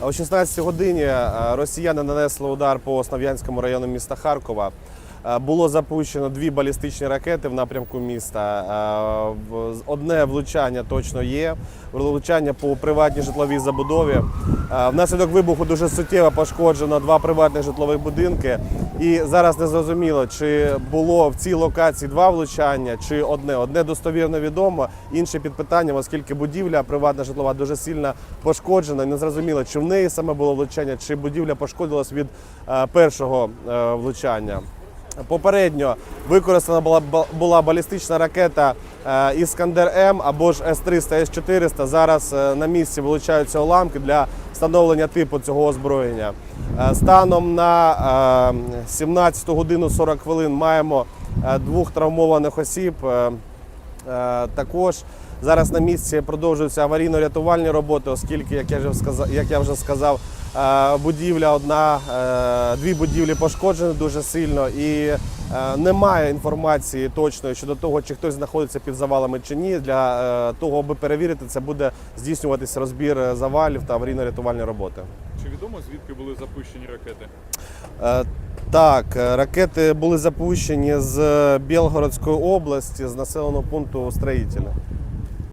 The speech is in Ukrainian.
О 16 годині е, росіяни нанесли удар по Основ'янському району міста Харкова. Е, Було запущено дві балістичні ракети в напрямку міста. Е, Одне влучання точно є. Влучання по приватній житловій забудові. Е, Внаслідок вибуху дуже суттєво пошкоджено два приватних житлових будинки. І зараз не зрозуміло, чи було в цій локації два влучання, чи одне. Одне достовірно відомо, інше під питанням, оскільки будівля приватна житлова дуже сильно пошкоджена. Не зрозуміло, чи в неї саме було влучання, чи будівля пошкодилась від першого влучання. Попередньо використана була, була балістична ракета е, Іскандер М або ж С-300, С-400. Зараз е, на місці вилучаються уламки для встановлення типу цього озброєння. Е, Станом на е, 17 годину 40 хвилин маємо двох травмованих осіб. Е, Також зараз на місці продовжуються аварійно-рятувальні роботи, оскільки, як я вже сказав, як я вже сказав, е, будівля одна, е, дві будівлі пошкоджені дуже сильно і немає інформації точної щодо того, чи хтось знаходиться під завалами чи ні. Для того, аби перевірити, це буде здійснюватися розбір завалів та аварійно-рятувальні роботи. Чи відомо звідки були запущені ракети? Так, е, ракети були запущені з Білгородської області, з населеного пункту Строїтеля.